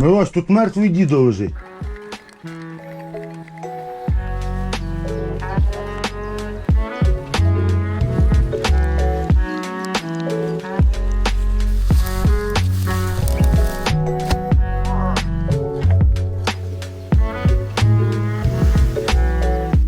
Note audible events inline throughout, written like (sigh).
Мирось, тут мертвий дідо лежить.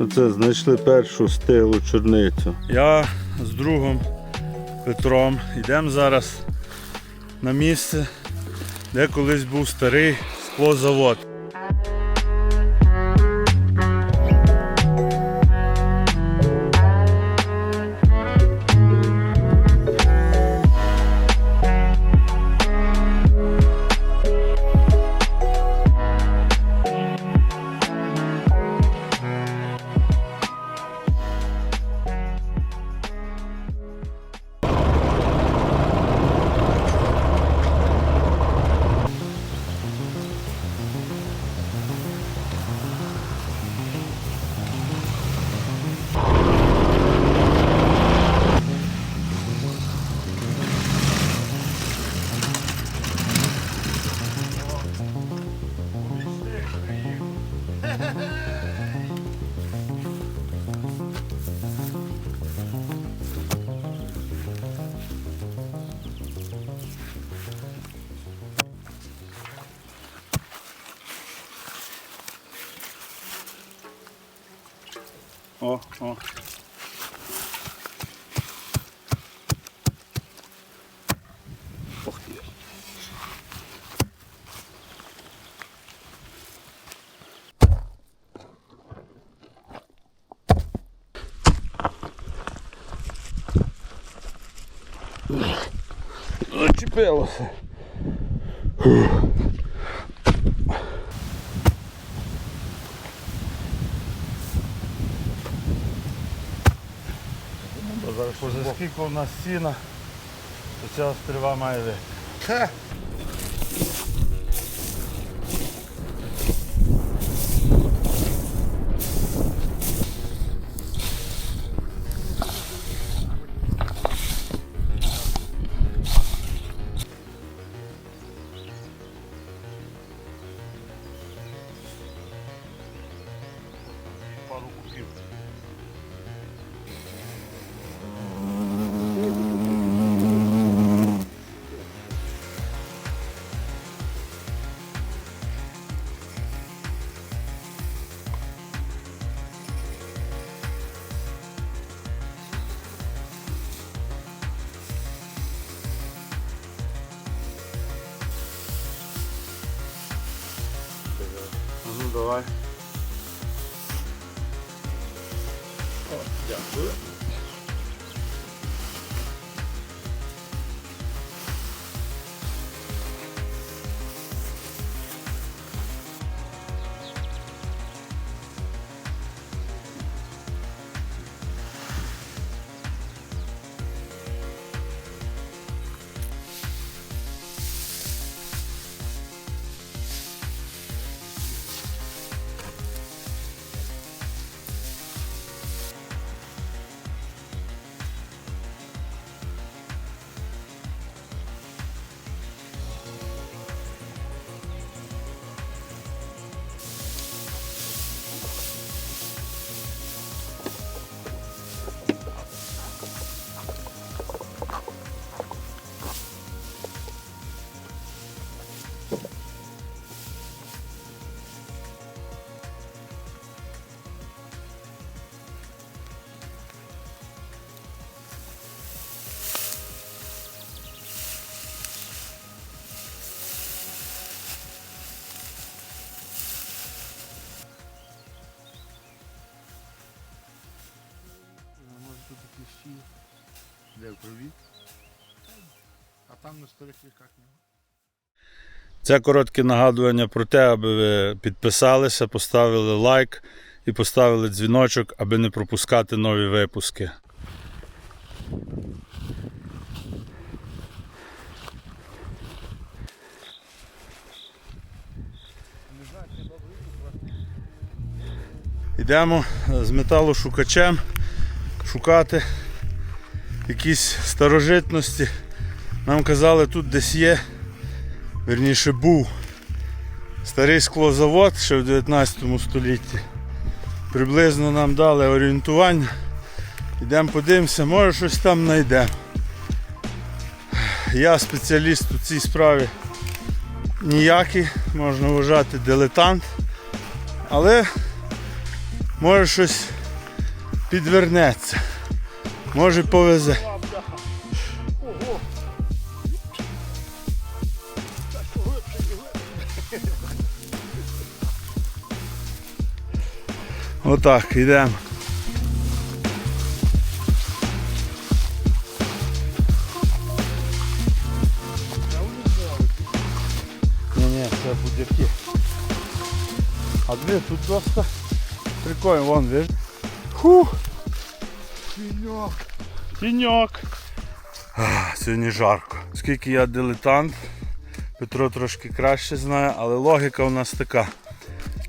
Оце знайшли першу стилу чорницю. Я з другом Петром йдемо зараз на місце, де колись був старий склозавод. Ó. Por Deus. Noite pelo. Скільки у нас сіна, то ця острива має вийти. Пару купів. А там на старих віках нема. Це коротке нагадування про те, аби ви підписалися, поставили лайк і поставили дзвіночок, аби не пропускати нові випуски. Йдемо з металошукачем шукати якісь старожитності. Нам казали, тут десь є, верніше був Старий склозавод ще в 19 столітті. Приблизно нам дали орієнтування. Йдемо подивимося, може щось там знайдемо. Я спеціаліст у цій справі ніякий, можна вважати дилетант, але може щось підвернеться. Може повезе. Отак, йдемо. Ні, ні, це будь-які. А дві тут доска прикольно, вон видиш. Фух. Тіньок. Тіньок. Сьогодні жарко. Оскільки я дилетант, Петро трошки краще знає, але логіка у нас така.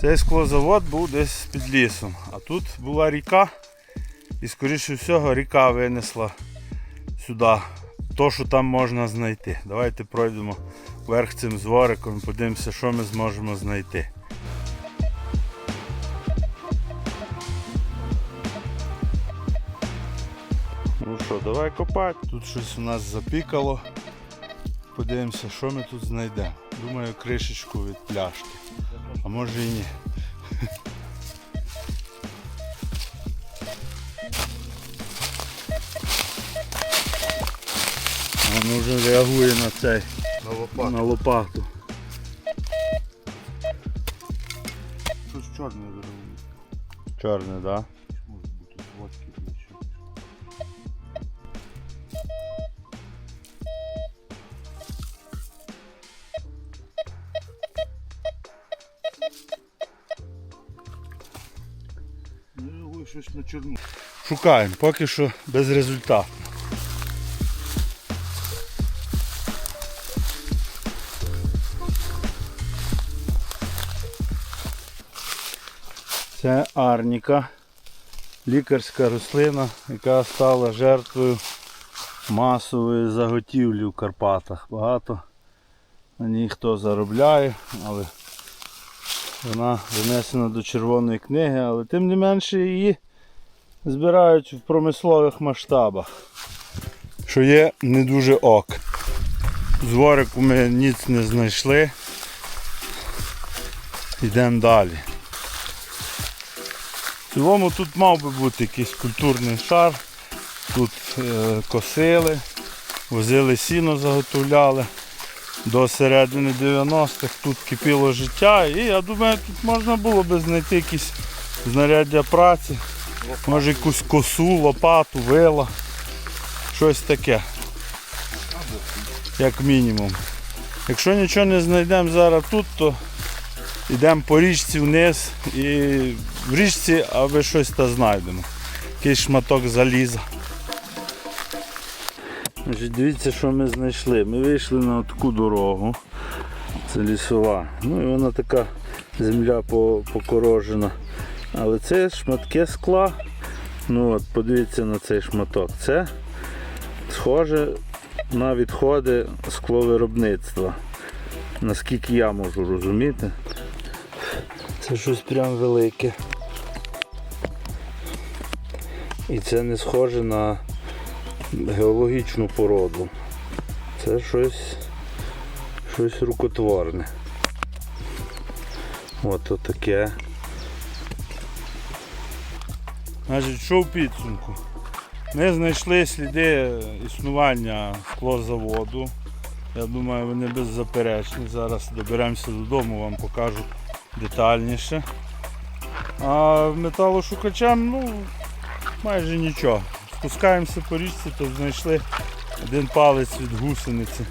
Цей склозавод був десь під лісом, а тут була ріка, і скоріше всього ріка винесла сюди то, що там можна знайти. Давайте пройдемо вверх цим звориком, подивимося, що ми зможемо знайти. Ну що, давай копати. Тут щось у нас запікало. Подивимося, що ми тут знайдемо. Думаю, кришечку від пляшки. А може і ні. Воно вже реагує на цей, На лопату. на лопату. Щось чорне зробили. Чорне, так? Да? Ну, на чорну. Шукаємо, поки що без результату. Це арніка, лікарська рослина, яка стала жертвою масової заготівлі в Карпатах. Багато на ній хто заробляє, але вона занесена до червоної книги, але тим не менше її збирають в промислових масштабах, що є не дуже ок. З ворику ми ніц не знайшли. Йдемо далі. В цілому тут мав би бути якийсь культурний шар. Тут е, косили, возили сіно, заготовляли. До середини 90-х тут кипіло життя і я думаю, тут можна було би знайти якісь знаряддя праці. Може якусь косу, лопату, вила. Щось таке. Як мінімум. Якщо нічого не знайдемо зараз тут, то йдемо по річці вниз і в річці аби щось та знайдемо. Якийсь шматок заліза. Дивіться, що ми знайшли. Ми вийшли на таку дорогу. Це лісова. Ну і вона така земля по- покорожена. Але це шматки скла. Ну от, подивіться на цей шматок. Це схоже на відходи скловиробництва. Наскільки я можу розуміти. Це щось прям велике. І це не схоже на геологічну породу. Це щось, щось рукотворне. От таке. Значить, що в підсумку? Ми знайшли сліди існування склозаводу. Я думаю, вони беззаперечні. Зараз доберемося додому, вам покажу детальніше. А металошукачам, ну, майже нічого. Спускаємося по річці, то знайшли один палець від гусениці,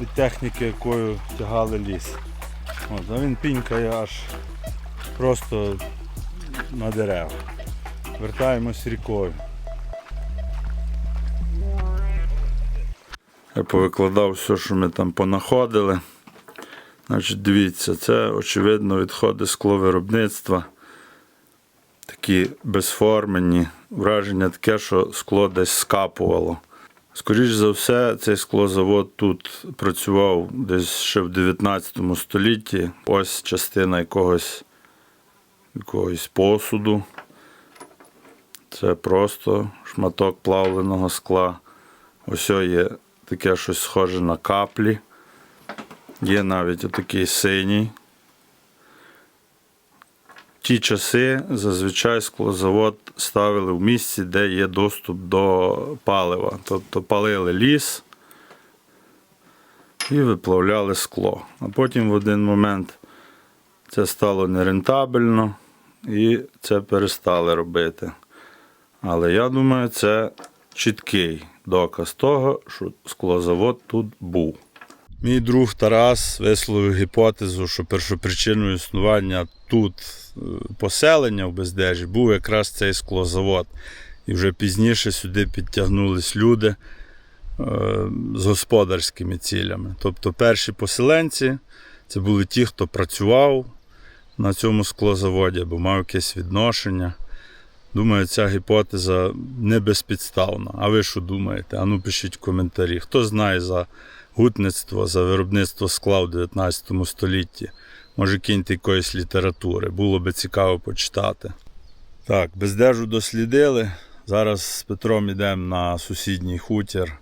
від техніки, якою тягали ліс. От, а він пінькає аж просто на дерева. Вертаємось рікою. Я повикладав все, що ми там понаходили. Значить, дивіться, це очевидно відходи скловиробництва. Такі безформені. Враження таке, що скло десь скапувало. Скоріш за все, цей склозавод тут працював десь ще в 19 столітті. Ось частина якогось, якогось посуду. Це просто шматок плавленого скла. Ось є таке щось схоже на каплі. Є навіть отакий синій. В ті часи зазвичай склозавод ставили в місці, де є доступ до палива. Тобто палили ліс і виплавляли скло. А потім в один момент це стало нерентабельно і це перестали робити. Але я думаю, це чіткий доказ того, що склозавод тут був. Мій друг Тарас висловив гіпотезу, що першопричиною існування тут е, поселення в Бездежі був якраз цей склозавод. І вже пізніше сюди підтягнулись люди е, з господарськими цілями. Тобто перші поселенці це були ті, хто працював на цьому склозаводі або мав якесь відношення. Думаю, ця гіпотеза не безпідставна. А ви що думаєте? Ану пишіть в коментарі. Хто знає за гутництво, за виробництво скла в 19 столітті? Може киньте якоїсь літератури. Було би цікаво почитати. Так, бездежу дослідили. Зараз з Петром йдемо на сусідній хутір.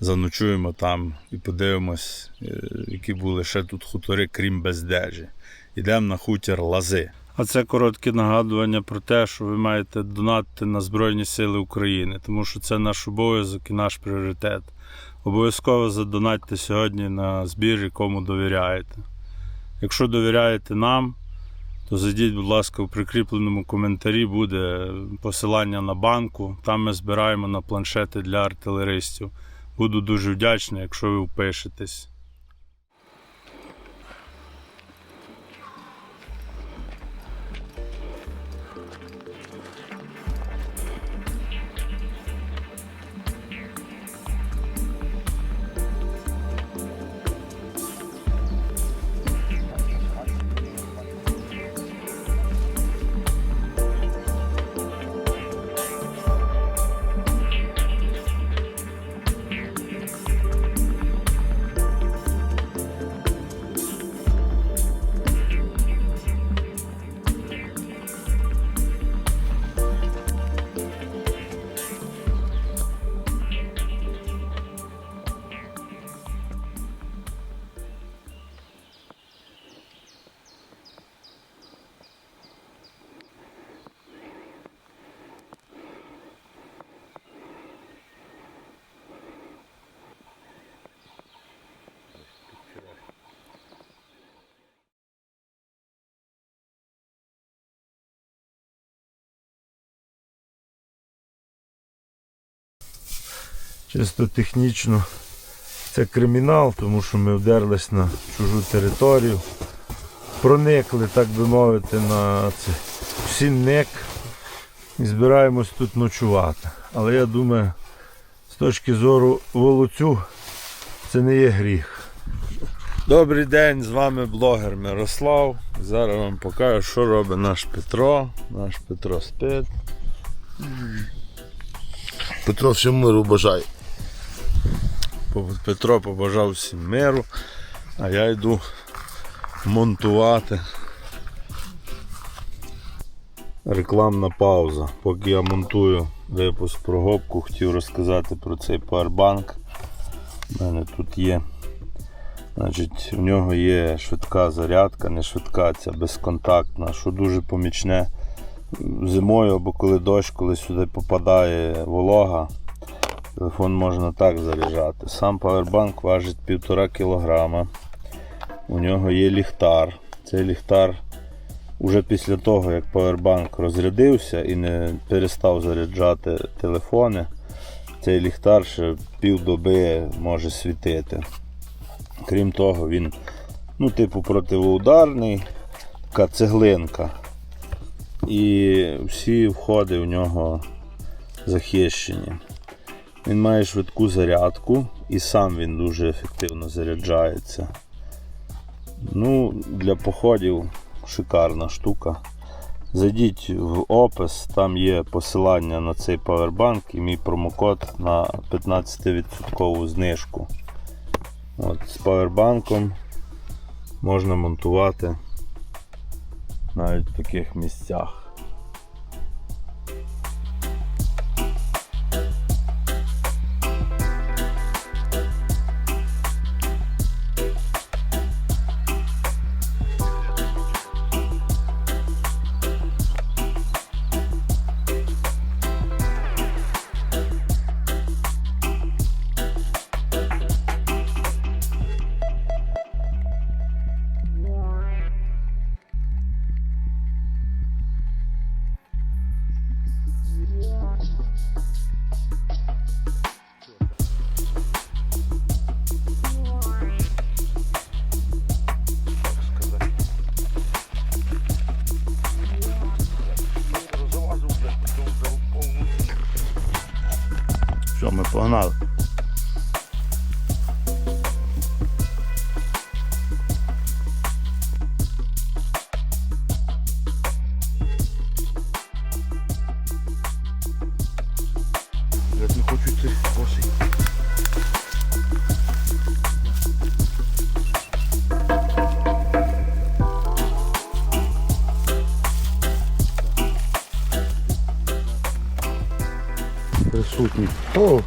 Заночуємо там і подивимось, е, які були ще тут хутори, крім бездежі. Йдемо на хутір Лази. А це коротке нагадування про те, що ви маєте донатити на Збройні Сили України, тому що це наш обов'язок і наш пріоритет. Обов'язково задонатьте сьогодні на збір, якому довіряєте. Якщо довіряєте нам, то зайдіть, будь ласка, в прикріпленому коментарі буде посилання на банку. Там ми збираємо на планшети для артилеристів. Буду дуже вдячний, якщо ви впишетесь. Чисто технічно це кримінал, тому що ми вдерлись на чужу територію, проникли, так би мовити, на сінник і збираємось тут ночувати. Але я думаю, з точки зору волоцю це не є гріх. Добрий день, з вами блогер Мирослав. Зараз вам покажу, що робить наш Петро. Наш Петро спить. Петро всім миру бажає. Петро побажав всім миру, а я йду монтувати. Рекламна пауза. Поки я монтую випуск про гопку, хотів розказати про цей пауербанк. У мене тут є. Значить, в нього є швидка зарядка, не швидка, ця безконтактна, що дуже помічне зимою або коли дощ, коли сюди попадає волога, телефон можна так заряджати. Сам павербанк важить 1,5 кг. У нього є ліхтар. Цей ліхтар уже після того, як павербанк розрядився і не перестав заряджати телефони, цей ліхтар ще півдоби може світити. Крім того, він ну, типу противоударний, така цеглинка. І всі входи в нього захищені. Він має швидку зарядку і сам він дуже ефективно заряджається. Ну, Для походів шикарна штука. Зайдіть в опис, там є посилання на цей павербанк і мій промокод на 15% знижку. От, з павербанком можна монтувати навіть в таких місцях. Присутні. О!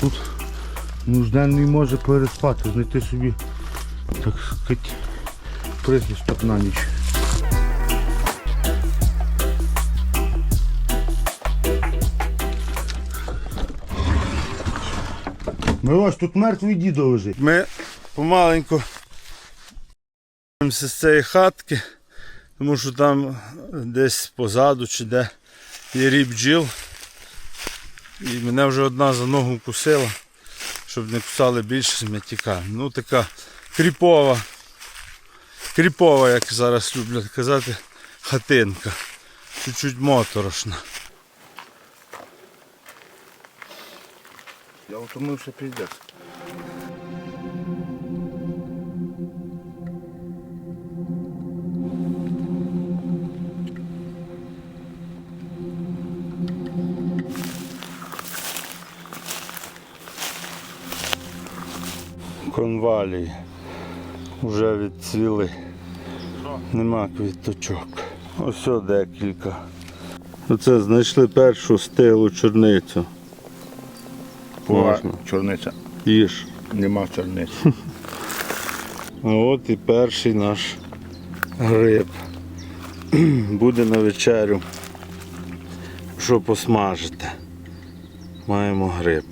Тут нужденний може переспати, знайти собі, так сказати, прихисток на ніч. Милош, тут мертвий дідо лежить. Ми помаленьку з цієї хатки, тому що там десь позаду чи де є рій бджіл. І мене вже одна за ногу вкусила, щоб не кусали більше, ми. Ну така кріпова, кріпова, як зараз люблять казати, хатинка. Чуть-чуть моторошна. Я утомився піздець. Конвалії вже відцвіли. Нема квіточок. Ось декілька. Оце знайшли першу стилу чорницю. Можна. чорниця. Їж. Нема чорниці. (laughs) А от і перший наш гриб. (clears throat) Буде на вечерю. Що посмажити? Маємо гриб.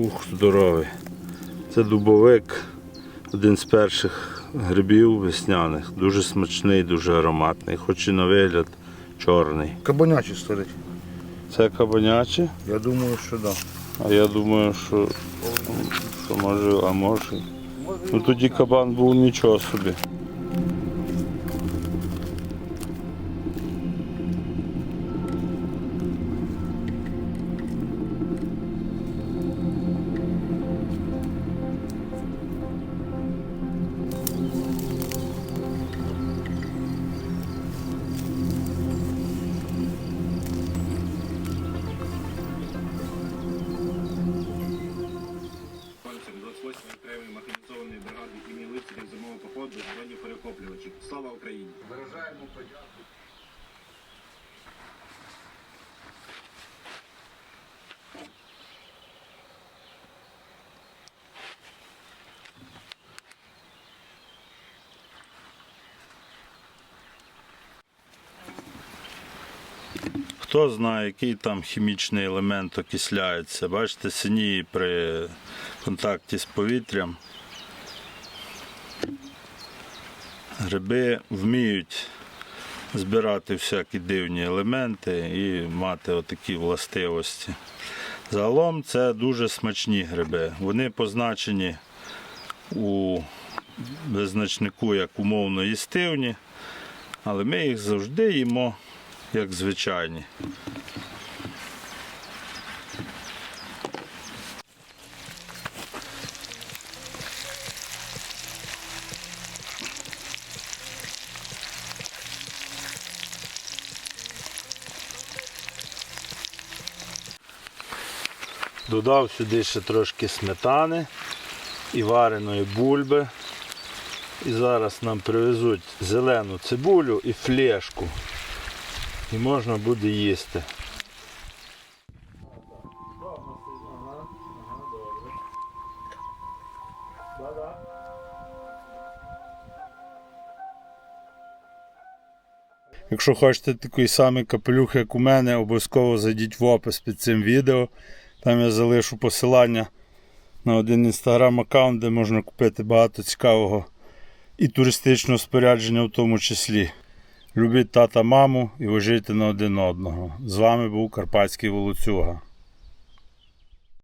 Ух, здоровий. Це дубовик, один з перших грибів весняних. Дуже смачний, дуже ароматний, хоч і на вигляд чорний. Кабанячий стоїть. Це кабанячий? Я думаю, що да. А я думаю, що, що може, а може. Ну тоді кабан був нічого собі. 28-ї механізованої бригади імені лицарів зимового походу радіоперехоплювачів. Слава Україні! Виражаємо подяку. Хто знає, який там хімічний елемент окисляється. Бачите, синіє при контакті з повітрям. Гриби вміють збирати всякі дивні елементи і мати отакі властивості. Загалом це дуже смачні гриби. Вони позначені у визначнику як умовно їстивні, але ми їх завжди їмо як звичайні. Додав сюди ще трошки сметани і вареної бульби. І зараз нам привезуть зелену цибулю і флешку. І можна буде їсти. Якщо хочете такий самий капелюх, як у мене, обов'язково зайдіть в опис під цим відео. Там я залишу посилання на один інстаграм аккаунт, де можна купити багато цікавого і туристичного спорядження в тому числі. Любіть тата, маму і вважайте на один одного. З вами був Карпатський Волоцюга.